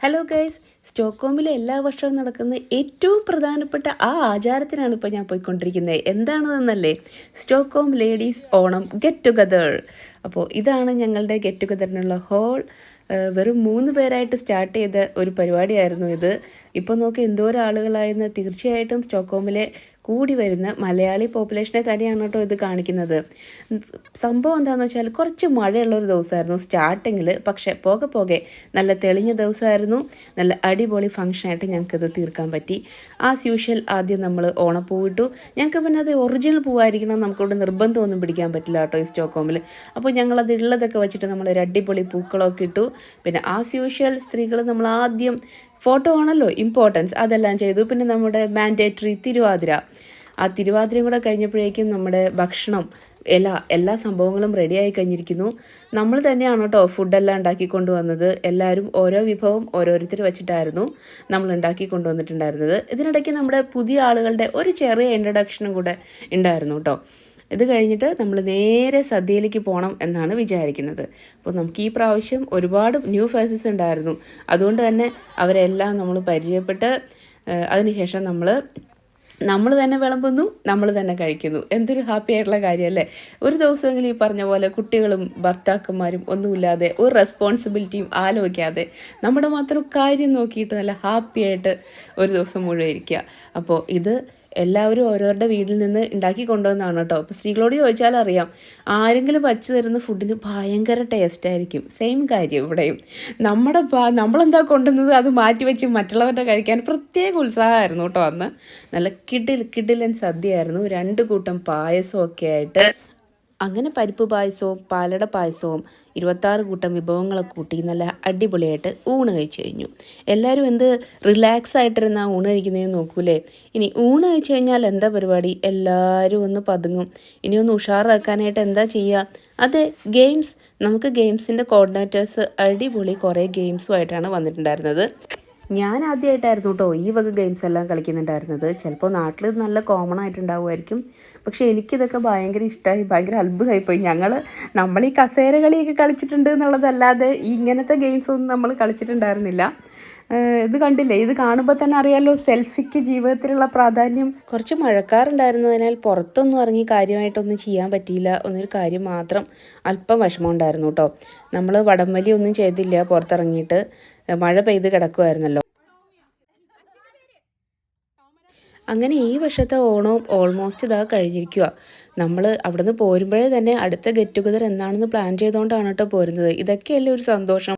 Hello guys സ്റ്റോക്ക്ഹോമിലെ എല്ലാ വർഷവും നടക്കുന്ന ഏറ്റവും പ്രധാനപ്പെട്ട ആ ആചാരത്തിനാണ് ഇപ്പോൾ ഞാൻ പോയിക്കൊണ്ടിരിക്കുന്നത്. എന്താണെന്നല്ലേ Stockholm ladies Onam get together. അപ്പോൾ ഇതാണ് ഞങ്ങളുടെ ഗെറ്റ് ടുഗദറിനുള്ള ഹോൾ. വെറും മൂന്ന് പേരായിട്ട് സ്റ്റാർട്ട് ചെയ്ത ഒരു പരിപാടിയായിരുന്നു ഇത്. ഇപ്പോൾ നോക്കി എന്തോരം ആളുകളായെന്ന് തീർച്ചയായിട്ടും സ്റ്റോക്ക്ഹോമിലെ കൂടി വരുന്ന മലയാളി പോപ്പുലേഷനെ തന്നെയാണ് കേട്ടോ ഇത് കാണിക്കുന്നത്. സംഭവം എന്താണെന്ന് വെച്ചാൽ കുറച്ച് മഴയുള്ള ഒരു ദിവസമായിരുന്നു സ്റ്റാർട്ടിങ്ങിൽ പക്ഷേ പോകെ പോകെ നല്ല തെളിഞ്ഞ ദിവസമായിരുന്നു. നല്ല അടിപൊളി ഫംഗ്ഷനായിട്ട് ഞങ്ങൾക്കത് തീർക്കാൻ പറ്റി. ആസ് യൂഷ്വൽ ആദ്യം നമ്മൾ ഓണപ്പൂ ഇട്ടു. ഞങ്ങൾക്ക് പിന്നെ അത് ഒറിജിനൽ പൂവായിരിക്കണം നമുക്കിവിടെ നിർബന്ധമൊന്നും പിടിക്കാൻ പറ്റില്ല കേട്ടോ ഈ സ്റ്റോക്കോമിൽ അപ്പോൾ ഞങ്ങളത് ഉള്ളതൊക്കെ വെച്ചിട്ട് നമ്മൾ ഒരു അടിപൊളി പൂക്കളൊക്കെ ഇട്ടു. പിന്നെ ആസ് യൂഷ്വൽ സ്ത്രീകൾ നമ്മൾ ആദ്യം ഫോട്ടോ ആണല്ലോ ഇമ്പോർട്ടൻസ് അതെല്ലാം ചെയ്തു. പിന്നെ നമ്മുടെ മാൻഡേറ്ററി തിരുവാതിര. ആ തിരുവാതിരയും കൂടെ കഴിഞ്ഞപ്പോഴേക്കും നമ്മുടെ ഭക്ഷണം. എല്ലാ എല്ലാ സംഭവങ്ങളും റെഡിയായി കഴിഞ്ഞിരിക്കുന്നു. നമ്മൾ തന്നെയാണ് കേട്ടോ ഫുഡെല്ലാം ഉണ്ടാക്കി കൊണ്ടുവന്നത്. എല്ലാവരും ഓരോ വിഭവം ഓരോരുത്തർ വെച്ചിട്ടായിരുന്നു നമ്മൾ ഉണ്ടാക്കി കൊണ്ടുവന്നിട്ടുണ്ടായിരുന്നത്. ഇതിനിടയ്ക്ക് നമ്മുടെ പുതിയ ആളുകളുടെ ഒരു ചെറിയ ഇൻട്രഡക്ഷനും കൂടെ ഉണ്ടായിരുന്നു കേട്ടോ ഇത് കഴിഞ്ഞിട്ട് നമ്മൾ നേരെ സദ്യയിലേക്ക് പോകണം എന്നാണ് വിചാരിക്കുന്നത്. അപ്പോൾ നമുക്ക് ഈ പ്രാവശ്യം ഒരുപാട് ന്യൂ ഫേസസ് ഉണ്ടായിരുന്നു. അതുകൊണ്ട് തന്നെ അവരെല്ലാം നമ്മൾ പരിചയപ്പെട്ട് അതിനുശേഷം നമ്മൾ നമ്മൾ തന്നെ വിളമ്പുന്നു നമ്മൾ തന്നെ കഴിക്കുന്നു. എന്തൊരു ഹാപ്പി ആയിട്ടുള്ള കാര്യമല്ലേ ഒരു ദിവസമെങ്കിലും ഈ പറഞ്ഞ പോലെ കുട്ടികളും ഭർത്താക്കന്മാരും ഒന്നുമില്ലാതെ ഒരു റെസ്പോൺസിബിലിറ്റിയും ആലോചിക്കാതെ നമ്മുടെ മാത്രം കാര്യം നോക്കിയിട്ട് നല്ല ഹാപ്പിയായിട്ട് ഒരു ദിവസം മുഴുവൻ ഇരിക്കുക. അപ്പോൾ ഇത് എല്ലാവരും ഓരോരുടെ വീട്ടിൽ നിന്ന് ഉണ്ടാക്കി കൊണ്ടുവന്നതാണ് കേട്ടോ. അപ്പോൾ സ്ത്രീകളോട് ചോദിച്ചാൽ അറിയാം. ആരെങ്കിലും വച്ച് തരുന്ന ഫുഡിന് ഭയങ്കര ടേസ്റ്റായിരിക്കും സെയിം കാര്യം ഇവിടെയും. നമ്മുടെ നമ്മളെന്താ കൊണ്ടുവന്നത് അത് മാറ്റി വെച്ച് മറ്റുള്ളവരുടെ കഴിക്കാൻ പ്രത്യേക ഉത്സാഹമായിരുന്നു കേട്ടോ അന്ന്. നല്ല കിഡിൽ കിഡിലൻ സദ്യയായിരുന്നു. രണ്ട് കൂട്ടം പായസമൊക്കെ ആയിട്ട് അങ്ങനെ പരിപ്പ് പായസവും പാലട പായസവും ഇരുപത്താറ് കൂട്ടം വിഭവങ്ങളൊക്കെ കൂട്ടി നല്ല അടിപൊളിയായിട്ട് ഊണ് കഴിച്ചു കഴിഞ്ഞു. എല്ലാവരും എന്ത് റിലാക്സ് ആയിട്ടിരുന്ന ഊണ് കഴിക്കുന്നതെന്ന് നോക്കൂലേ? ഇനി ഊണ് കഴിച്ചു കഴിഞ്ഞാൽ എന്താ പരിപാടി? എല്ലാവരും ഒന്ന് പതുങ്ങും. ഇനി ഒന്ന് ഉഷാറാക്കാനായിട്ട് എന്താ ചെയ്യുക അതെ ഗെയിംസ് നമുക്ക് ഗെയിംസിന്റെ കോർഡിനേറ്റേഴ്സ് അടിപൊളി കുറേ ഗെയിംസുമായിട്ടാണ് വന്നിട്ടുണ്ടായിരുന്നത്. ഞാൻ ആദ്യമായിട്ടായിരുന്നു കേട്ടോ ഈ വക ഗെയിംസ് എല്ലാം കളിക്കുന്നുണ്ടായിരുന്നത്. ചിലപ്പോൾ നാട്ടിൽ നല്ല കോമൺ ആയിട്ടുണ്ടാവുമായിരിക്കും. പക്ഷേ എനിക്കിതൊക്കെ ഭയങ്കര ഇഷ്ടമായി ഭയങ്കര അത്ഭുതമായിപ്പോയി. ഞങ്ങൾ നമ്മൾ ഈ കസേര കളിയൊക്കെ കളിച്ചിട്ടുണ്ട് എന്നുള്ളതല്ലാതെ ഇങ്ങനത്തെ ഗെയിംസ് ഒന്നും നമ്മൾ കളിച്ചിട്ടുണ്ടായിരുന്നില്ല. ഇത് കണ്ടില്ലേ? ഇത് കാണുമ്പോൾ തന്നെ അറിയാലോ സെൽഫിക്ക് ജീവിതത്തിലുള്ള പ്രാധാന്യം. കുറച്ച് മഴക്കാറുണ്ടായിരുന്നതിനാൽ പുറത്തൊന്നും ഇറങ്ങി കാര്യമായിട്ടൊന്നും ചെയ്യാൻ പറ്റിയില്ല എന്നൊരു കാര്യം മാത്രം അല്പം വിഷമം ഉണ്ടായിരുന്നു കേട്ടോ. നമ്മൾ വടംവലി ഒന്നും ചെയ്തില്ല പുറത്തിറങ്ങിയിട്ട്. മഴ പെയ്ത് കിടക്കുമായിരുന്നല്ലോ അങ്ങനെ ഈ വർഷത്തെ ഓണവും ഓൾമോസ്റ്റ് ഇതാ കഴിഞ്ഞിരിക്കുക നമ്മൾ അവിടുന്ന് പോരുമ്പോഴേ തന്നെ അടുത്ത ഗെറ്റ് ടുഗദർ എന്നാണെന്ന് പ്ലാൻ ചെയ്തുകൊണ്ടാണ് കേട്ടോ പോരുന്നത്. ഇതൊക്കെയല്ലേ ഒരു സന്തോഷം.